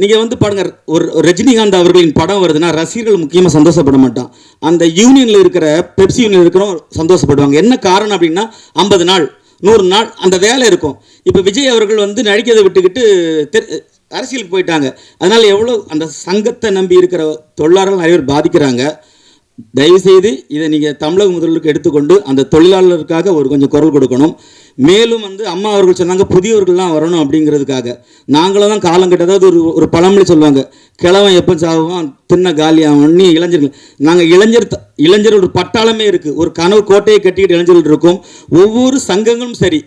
நீங்கள் வந்து பாருங்க ஒரு ரஜினிகாந்த் அவர்களின் படம் வருதுன்னா ரசிகர்கள் முக்கியமாக சந்தோஷப்பட மாட்டான். அந்த யூனியனில் இருக்கிற பெப்சி யூனியன் இருக்கிறவங்க சந்தோஷப்படுவாங்க. என்ன காரணம் அப்படின்னா ஐம்பது நாள் நூறு நாள் அந்த வேலை இருக்கும். இப்போ விஜய் அவர்கள் வந்து நடிக்கிறதை விட்டுக்கிட்டு தெரு அரசியலுக்கு போயிட்டாங்க. அதனால் எவ்வளோ அந்த சங்கத்தை நம்பி இருக்கிற தொழிலாளர்கள் நிறைய பேர் பாதிக்கிறாங்க. தயவுசெய்து இதை நீங்கள் தமிழக முதல்வருக்கு எடுத்துக்கொண்டு அந்த தொழிலாளருக்காக ஒரு கொஞ்சம் குரல் கொடுக்கணும். மேலும் வந்து அம்மா அவர்கள் சொன்னாங்க புதியவர்கள்லாம் வரணும் அப்படிங்கிறதுக்காக. நாங்களும் தான் காலம் அதாவது ஒரு ஒரு பழமொழி சொல்லுவாங்க கிழவன் எப்போ சாவான் தின்ன காலியாகனு இளைஞர்கள் நாங்கள் இளைஞர் த- இளைஞர் ஒரு பட்டாளமே இருக்குது ஒரு கனவு கோட்டையை கட்டிக்கிட்டு இளைஞர்கள் இருக்கும். ஒவ்வொரு சங்கங்களும் சரி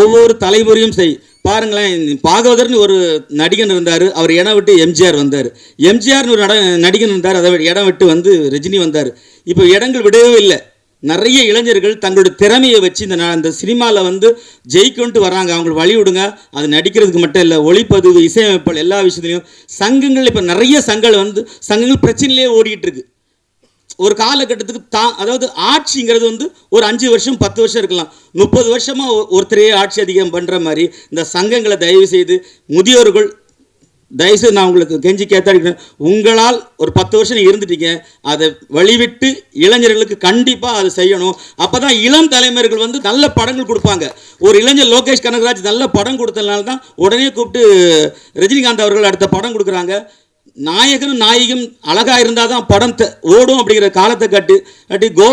ஒவ்வொரு தலைமுறையும் செய். பாருங்களேன் பாகவதர்னு ஒரு நடிகன் இருந்தார். அவர் இடம் விட்டு எம்ஜிஆர் வந்தார். எம்ஜிஆர்னு ஒரு நட நடிகன் இருந்தார். அதை இடம் விட்டு வந்து ரஜினி வந்தார். இப்போ இடங்கள் விடவே இல்லை. நிறைய இளைஞர்கள் தங்களுடைய திறமையை வச்சு இந்த அந்த இந்த சினிமாவில் வந்து ஜெயிக்கொண்டு வராங்க அவங்களுக்கு வழி விடுங்க. அது நடிக்கிறதுக்கு மட்டும் இல்லை. ஒளிப்பதிவு இசையமைப்பல் எல்லா விஷயத்துலையும் சங்கங்கள் இப்போ நிறைய சங்கங்கள் வந்து சங்கங்கள் பிரச்சனையிலே ஓடிட்டு இருக்கு. ஒரு காலகட்டத்துக்கு தான் அதாவது ஆட்சிங்கிறது வந்து ஒரு அஞ்சு வருஷம் பத்து வருஷம் இருக்கலாம். முப்பது வருஷமாக ஒருத்தரையே ஒருத்தரே ஆட்சி அதிகம் பண்ணுற மாதிரி இந்த சங்கங்களை தயவு செய்து முதியோர்கள் தயவுசெய்து நான் உங்களுக்கு கெஞ்சி கேத்தாடிக்கிறேன் உங்களால் ஒரு பத்து வருஷம் இருந்துட்டீங்க. அதை வழிவிட்டு இளைஞர்களுக்கு கண்டிப்பாக அதை செய்யணும். அப்போ தான் இளம் தலைமுறைகள் வந்து நல்ல படங்கள் கொடுப்பாங்க. ஒரு இளைஞர் லோகேஷ் கனகராஜ் நல்ல படம் கொடுத்ததுனால தான் உடனே கூப்பிட்டு ரஜினிகாந்த் அவர்கள் அடுத்த படம் கொடுக்குறாங்க. நாயகனும் நாயகியும் அழகா இருந்தால் தான் படம் த- ஓடும் அப்படிங்கிற காலத்தை கட்டு கட்டி கோ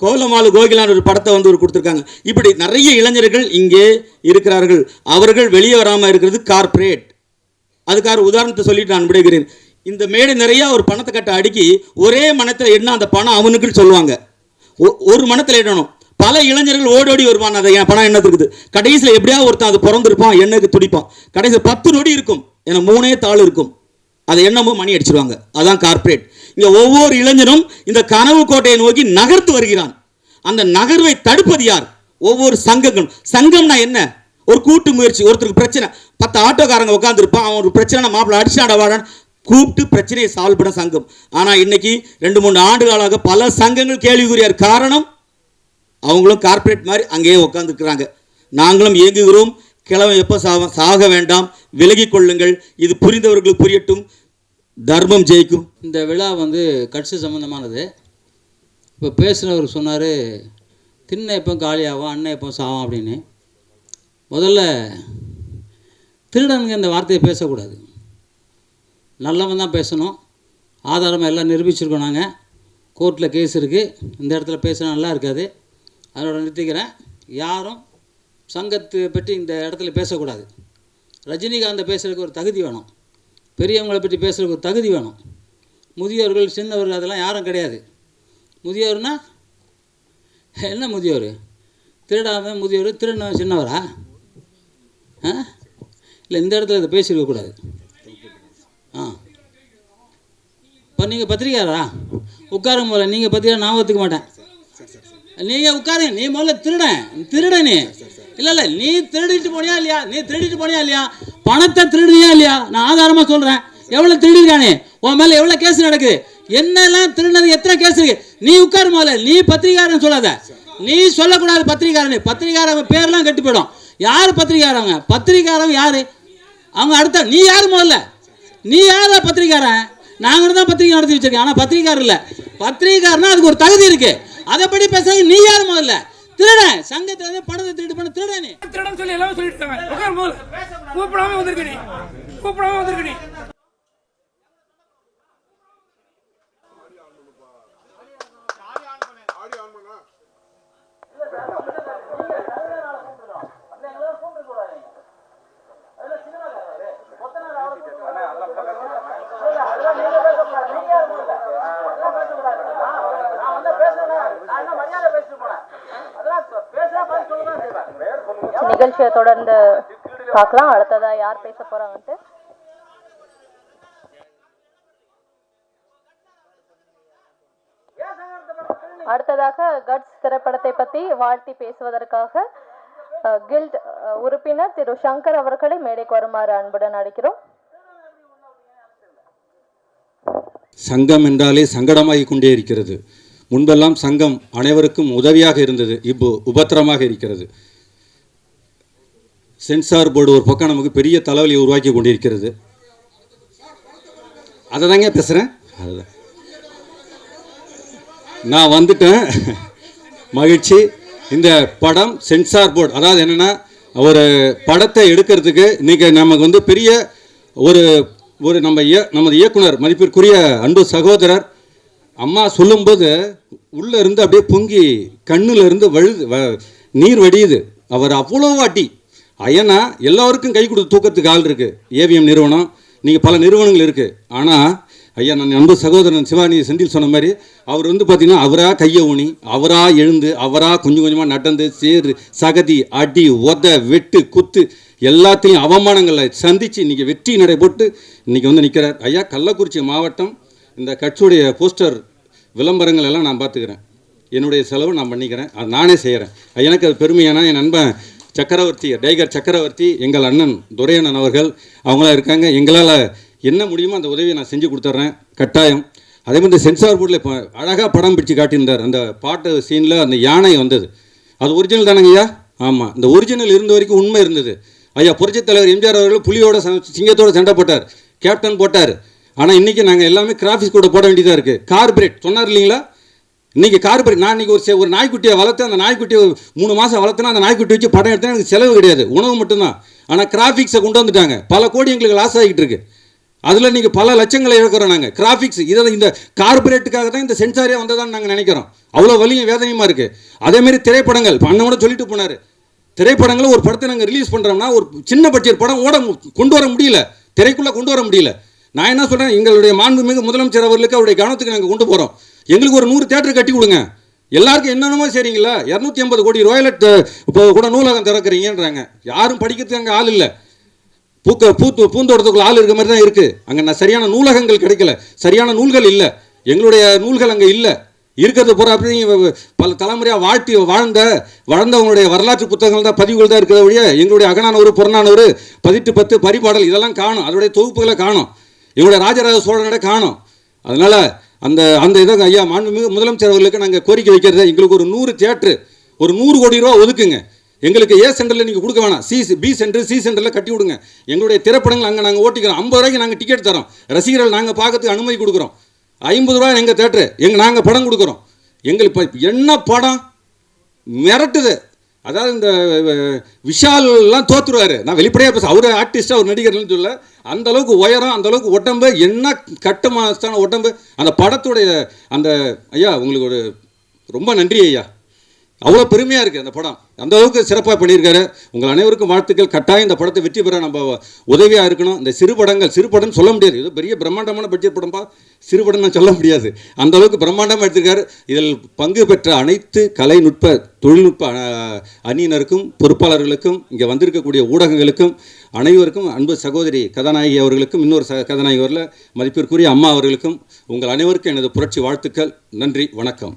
கோலமாலு கோகிலான்னு ஒரு படத்தை வந்து ஒரு கொடுத்துருக்காங்க. இப்படி நிறைய இளைஞர்கள் இங்கே இருக்கிறார்கள். அவர்கள் வெளியே வராமல் இருக்கிறது கார்ப்பரேட் அதுக்காக உதாரணத்தை சொல்லிட்டு நான் விடுகிறேன் இந்த மேடை நிறையா ஒரு பணத்தை கட்ட அடுக்கி ஒரே மனத்தில் என்ன அந்த பணம் அவனுக்குன்னு சொல்லுவாங்க. ஒ- ஒரு மனத்தில் இடணும் பல இளைஞர்கள் ஓடோடி வருவான் அதை என் பணம் என்ன இருக்குது? கடைசியில் எப்படியாவது ஒருத்தன் அது பிறந்திருப்பான் எண்ணெய்க்கு துடிப்பான். கடைசியில் பத்து நொடி இருக்கும். ஏன்னா மூணே தாள் இருக்கும். அதை என்னமோ மணி அடிச்சிருவாங்க. அதான் கார்ப்பரேட் இங்கே ஒவ்வொரு இளைஞனும் இந்த கனவு கோட்டையை நோக்கி நகர்த்து வருகிறான். அந்த நகர்வை தடுப்பது யார்? ஒவ்வொரு சங்கங்களும். சங்கம்னா என்ன? ஒரு கூட்டு முயற்சி ஒருத்தருக்கு பிரச்சனை. பத்து ஆட்டோக்காரங்க உட்காந்துருப்பான் அவன் ஒரு பிரச்சனை மாப்பிள்ள அடிச்சாட வாடான்னு கூப்பிட்டு பிரச்சனையை சால்வ் பண்ண சங்கம். ஆனால் இன்னைக்கு ரெண்டு மூணு ஆண்டுகளாக பல சங்கங்கள் கேள்விக்குரியார் காரணம்? அவங்களும் கார்ப்பரேட் மாதிரி அங்கேயே உட்காந்துருக்குறாங்க நாங்களும் இயங்குகிறோம். கிழமை எப்போ சாக சாக வேண்டாம். விலகி கொள்ளுங்கள். இது புரிந்தவர்களுக்கு புரியட்டும். தர்மம் ஜெயிக்கும். இந்த விழா வந்து கட்சி சம்மந்தமானது இப்போ பேசுனவர் சொன்னார் தின்ன எப்போ காலியாகும் அண்ணன் எப்போ சாவும் அப்படின்னு. முதல்ல திருடனுங்க இந்த வார்த்தையை பேசக்கூடாது. நல்லவன் தான் பேசணும். ஆதாரமாக எல்லாம் நிரூபிச்சிருக்கோம் நாங்கள் கோர்ட்டில் கேஸ் இருக்குது இந்த இடத்துல பேசினா நல்லா இருக்காது. அதோட நிறுத்திக்கிறேன். யாரும் சங்கத்தை பற்றி இந்த இடத்துல பேசக்கூடாது. ரஜினிகாந்தை பேசுறதுக்கு ஒரு தகுதி வேணும். பெரியவங்களை பற்றி பேசுகிறதுக்கு ஒரு தகுதி வேணும். முதியோர்கள் சின்னவர்கள் அதெல்லாம் யாரும் கிடையாது. முதியோர்னா என்ன முதியோர்? திருடாம முதியோர் திருடினவன் சின்னவரா? ஆ? இல்லை இந்த இடத்துல இதை பேசியிருக்கக்கூடாது ஆ. இப்போ நீங்கள் பத்திரிக்காரா உட்காருங்க முதல்ல நீங்கள் பத்திரிக்கை நான் ஒத்துக்க மாட்டேன். நீங்கள் உட்காரு நீ முதல்ல திருடன் திருட நீ இல்லை இல்லை நீ திருடிட்டு போனியா இல்லையா? நீ திருடிட்டு போனியா இல்லையா? பணத்தை திருடுனியா இல்லையா? நான் ஆதாரமாக சொல்கிறேன் எவ்வளோ திருடிருக்கானே? உன் மேலே எவ்வளோ கேஸ் நடக்குது என்னெல்லாம் திருடினது? எத்தனை கேஸ் இருக்கு? நீ உட்காரு முதல்ல. நீ பத்திரிகாரன் சொல்லாத. நீ சொல்லக்கூடாது பத்திரிகாரன். பத்திரிக்காரங்க பேர்லாம் கட்டி போயிடும். யார் பத்திரிகாரவங்க பத்திரிக்காரங்க யாரு? அவங்க அடுத்த நீ யார் முதல்ல? நீ யார் பத்திரிக்காரன் நாங்களும் தான் பத்திரிக்கை நடத்தி வச்சிருக்கேன். ஆனால் பத்திரிக்காரர் இல்லை. பத்திரிக்காரனா அதுக்கு ஒரு தகுதி இருக்கு. அதை படி பேச நீ யார் முதல்ல? திருடன் சங்கத்துல படத்தை பணத்தை திருட்டு பண்ண திருடனே. திருடன் சொல்லி எல்லாமே சொல்லிட்டு கூப்பிடாம வந்திருக்க நீ. கூப்பிடாம வந்திருக்க நீ. நிகழ்ச்சியை தொடர்ந்து பார்க்கலாம் அடுத்ததா யார் பேச போறாங்கன்ட்டு? அடுத்ததாக கட்ஸ் திரைப்படத்தை பத்தி வாழ்த்தி பேசுவதற்காக கில்ட் உறுப்பினர் திரு சங்கர் அவர்களை மேடைக்கு வருமாறு அன்புடன் அழைக்கிறோம். சங்கம் என்றாலே சங்கடமாகிக் கொண்டே இருக்கிறது. முன்பெல்லாம் சங்கம் அனைவருக்கும் உதவியாக இருந்தது. இப்போ உபத்திரமாக இருக்கிறது. சென்சார் போர்டு ஒரு பக்கம் நமக்கு பெரிய தலைவலியை உருவாக்கி கொண்டிருக்கிறது. அதை தாங்க பேசுகிறேன் அதுதான் நான் வந்துட்டேன். மகிழ்ச்சி. இந்த படம் சென்சார் போர்டு அதாவது என்னென்னா ஒரு படத்தை எடுக்கிறதுக்கு இன்றைக்கி நமக்கு வந்து பெரிய ஒரு ஒரு நம்ம இய நமது இயக்குனர் மதிப்பிற்குரிய அன்பு சகோதரர் அம்மா சொல்லும்போது உள்ளே இருந்து அப்படியே பொங்கி கண்ணில் இருந்து வழுது வ- நீர் வடியுது. அவர் அவ்வளோ வாட்டி ஐயனா எல்லாருக்கும் கை கொடுத்து தூக்கத்துக்கு ஆள் இருக்குது ஏவிஎம் நிறுவனம் நீங்கள் பல நிறுவனங்கள் இருக்குது ஆனால் ஐயா நான் அன்பு சகோதரன் சிவானி செந்தில் சொன்ன மாதிரி அவர் வந்து பார்த்தீங்கன்னா அவராக கையை ஊனி அவராக எழுந்து அவராக கொஞ்சம் கொஞ்சமாக நடந்து சேரு சகதி அடி உத வெட்டு குத்து எல்லாத்தையும் அவமானங்களை சந்தித்து இன்றைக்கி வெற்றி நடை போட்டு இன்றைக்கி வந்து நிற்கிறார் ஐயா கள்ளக்குறிச்சி மாவட்டம் இந்த கட்சியுடைய போஸ்டர் விளம்பரங்கள் எல்லாம் நான் பார்த்துக்கிறேன். என்னுடைய செலவு நான் பண்ணிக்கிறேன். அது நானே செய்கிறேன் எனக்கு அது பெருமையானா என் நண்பன் சக்கரவர்த்தி டைகர் சக்கரவர்த்தி எங்கள் அண்ணன் துரையண்ணன் அவர்கள் அவங்களாம் இருக்காங்க. எங்களால் என்ன முடியுமோ அந்த உதவியை நான் செஞ்சு கொடுத்துட்றேன் கட்டாயம். அதே மாதிரி இந்த சென்சார் போர்டில் இப்போ அழகாக படம் பிடிச்சு காட்டியிருந்தார். அந்த பாட்டு சீனில் அந்த யானை வந்தது. அது ஒரிஜினல் தானங்க ஐயா? ஆமாம் இந்த ஒரிஜினல் இருந்த வரைக்கும் உண்மை இருந்தது. ஐயா புரட்சித் தலைவர் எம்ஜிஆர் அவர்கள் புலியோட ச- சிங்கத்தோட சண்டை போட்டார். கேப்டன் போட்டார். ஆனால் இன்றைக்கி நாங்கள் எல்லாமே கிராஃபிக்ஸ் கூட போட வேண்டியதாக இருக்குது கார்பரேட் சொன்னார் இல்லைங்களா? இன்றைக்கி கார்பரேட் நான் இன்றைக்கி ஒரு ஒரு நாய்க்குட்டியை வளர்த்து அந்த நாய்க்குட்டியை மூணு மாதம் வளர்த்துனா. அந்த நாய்க்குட்டி வச்சு படம் எடுத்தேன். எனக்கு செலவு கிடையாது. உணவு மட்டும்தான். ஆனால் கிராஃபிக்ஸை கொண்டு வந்துட்டாங்க. பல கோடி எங்களுக்கு லாஸ் ஆகிட்டு இருக்கு. அதில் நீங்கள் பல லட்சங்களை இழக்கிறோம் நாங்கள் கிராஃபிக்ஸ் இதை இந்த கார்பரேட்டுக்காக தான் இந்த சென்சாரே வந்ததான்னு நாங்கள் நினைக்கிறோம். அவ்வளோ வலியும் வேதனையுமா இருக்குது அதேமாரி திரைப்படங்கள். இப்போ அண்ணன் கூட சொல்லிட்டு போனார். திரைப்படங்களை ஒரு படத்தை நாங்கள் ரிலீஸ் பண்ணுறோம்னா ஒரு சின்ன பட்ஜெட் படம் ஓட கொண்டு வர முடியல. திரைக்குள்ளே கொண்டு வர முடியல. நான் என்ன சொல்கிறேன் எங்களுடைய மாண்புமிகு முதலமைச்சர் அவர்களுக்கு அவருடைய கவனத்துக்கு நாங்கள் கொண்டு போகிறோம் எங்களுக்கு ஒரு நூறு தேட்டர் கட்டி கொடுங்க. எல்லாருக்கும் என்னென்னமோ சரிங்களா இரநூத்தி ஐம்பது கோடி ரூபாயில் இப்போ கூட நூலகம் திறக்கிறீங்கன்றாங்க. யாரும் படிக்கிறதுக்கு அங்கே ஆள் இல்லை. பூக்க பூத்து பூந்தோட்டத்துக்குள்ள ஆள் இருக்க மாதிரி தான் இருக்குது அங்கே நான் சரியான நூலகங்கள் கிடைக்கல. சரியான நூல்கள் இல்லை. எங்களுடைய நூல்கள் அங்கே இல்லை. இருக்கிறது பூரா அப்படி பல தலைமுறையாக வாழ்த்தி வாழ்ந்த வளர்ந்தவங்களுடைய வரலாற்று புத்தகங்கள் தான் பதிவுகள் தான் இருக்கிற வழியே எங்களுடைய அகநானூறு புறநானூறு பதிட்டு பத்து பரிபாடல் இதெல்லாம் காணும். அதோடைய தொகுப்புகளை காணும். எங்களுடைய ராஜராஜ சோழனோட காணும். அதனால் அந்த அந்த இதை ஐயா மாண்புமிகு முதலமைச்சர் அவர்களுக்கு நாங்கள் கோரிக்கை வைக்கிறது எங்களுக்கு ஒரு நூறு தேட்ரு ஒரு நூறு கோடி ரூபா ஒதுக்குங்க. எங்களுக்கு ஏ சென்டரில் நீங்கள் கொடுக்க வேணாம். சி பி சென்டர் சி சென்டரில் கட்டி விடுங்க. எங்களுடைய திரைப்படங்கள் அங்கே நாங்கள் ஓட்டிக்கிறோம். ஐம்பது ரூபாய்க்கு நாங்கள் டிக்கெட் தரோம். ரசிகர்கள் நாங்கள் பார்க்கறதுக்கு அனுமதி கொடுக்குறோம். ஐம்பது ரூபா எங்கள் தேட்ரு எங்கள் நாங்கள் படம் கொடுக்குறோம். எங்களுக்கு இப்போ என்ன படம்? மிரட்டுது. அதாவது இந்த அஹ், விஷால்லாம் நான் வெளிப்படையாக பேச அவர் ஆர்டிஸ்டாக ஒரு நடிகர்னு சொல்ல அந்த அளவுக்கு உயரம் அந்த அளவுக்கு உடம்பு என்ன கட்டுமாஸ்தான உடம்பு அந்த படத்துடைய அந்த ஐயா உங்களுக்கு ஒரு ரொம்ப நன்றி ஐயா. அவ்வளோ பெருமையாக இருக்குது அந்த படம். அந்த அளவுக்கு சிறப்பாக பண்ணியிருக்காரு. உங்கள் அனைவருக்கும் வாழ்த்துக்கள். கட்டாயம் இந்த படத்தை வெற்றி பெற நம்ம உதவியாக இருக்கணும். இந்த சிறு படங்கள் சிறு சொல்ல முடியாது. இது பெரிய பிரம்மாண்டமான பட்ஜெட் படம்பா. சிறு படம்னு சொல்ல முடியாது. அந்த அளவுக்கு பிரம்மாண்டமாக எடுத்திருக்காரு. இதில் பங்கு பெற்ற அனைத்து கலைநுட்ப தொழில்நுட்ப அணியினருக்கும் பொறுப்பாளர்களுக்கும் இங்கே வந்திருக்கக்கூடிய ஊடகங்களுக்கும் அனைவருக்கும் அன்பு சகோதரி கதாநாயகி அவர்களுக்கும் இன்னொரு ச கதாநாயகி அவரில் மதிப்பிற்குரிய அம்மா அவர்களுக்கும் உங்கள் அனைவருக்கும் எனது புரட்சி வாழ்த்துக்கள். நன்றி. வணக்கம்.